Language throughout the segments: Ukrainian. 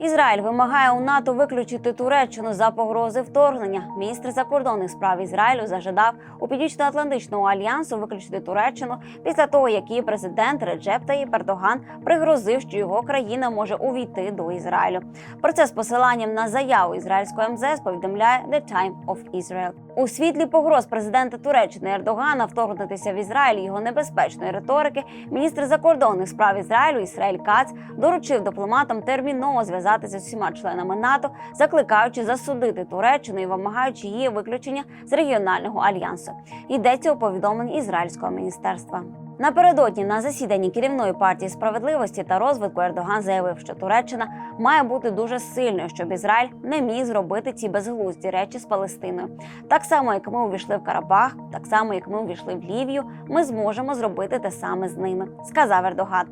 Ізраїль вимагає у НАТО виключити Туреччину за погрози вторгнення. Міністр закордонних справ Ізраїлю зажадав у північно-атлантичного альянсу виключити Туреччину після того, як її президент Реджеп Таїп Ердоган пригрозив, що його країна може увійти до Ізраїлю. Про це з посиланням на заяву ізраїльського МЗС повідомляє The Time of Israel. У світлі погроз президента Туреччини Ердогана вторгнутися в Ізраїль його небезпечної риторики. Міністр закордонних справ Ізраїлю Ісраїль Кац доручив дипломатам терміново зв'язатися з усіма членами НАТО, закликаючи засудити Туреччину і вимагаючи її виключення з регіонального альянсу. Йдеться у повідомленні ізраїльського міністерства. Напередодні на засіданні керівної партії справедливості та розвитку Ердоган заявив, що Туреччина має бути дуже сильною, щоб Ізраїль не міг зробити ці безглузді речі з Палестиною. Так само, як ми увійшли в Карабах, так само як ми увійшли в Лівію, ми зможемо зробити те саме з ними, сказав Ердоган.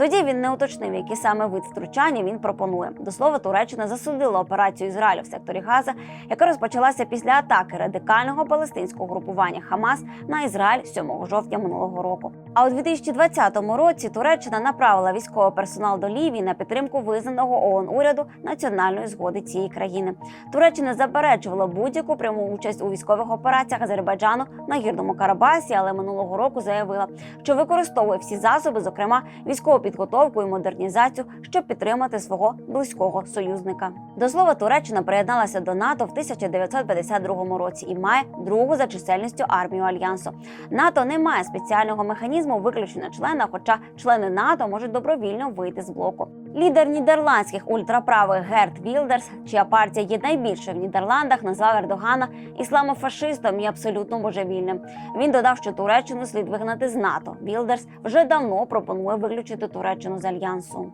Тоді він не уточнив, який саме вид втручання він пропонує. До слова, Туреччина засудила операцію Ізраїлю в секторі Газа, яка розпочалася після атаки радикального палестинського групування Хамас на Ізраїль 7 жовтня минулого року. А у 2020 році Туреччина направила військовий персонал до Лівії на підтримку визнаного ООН уряду національної згоди цієї країни. Туреччина заперечувала будь-яку пряму участь у військових операціях Азербайджану на гірному Карабасі, але минулого року заявила, що використовує всі засоби, зокрема військову підготовку і модернізацію, щоб підтримати свого близького союзника. До слова, Туреччина приєдналася до НАТО в 1952 році і має другу за чисельністю армію альянсу. НАТО не має спеціального механізму виключення члена, хоча члени НАТО можуть добровільно вийти з блоку. Лідер нідерландських ультраправих Герт Вілдерс, чия партія є найбільшою в Нідерландах, назвав Ердогана ісламофашистом і абсолютно божевільним. Він додав, що Туреччину слід вигнати з НАТО. Вілдерс вже давно пропонує виключити Туреччину з альянсу.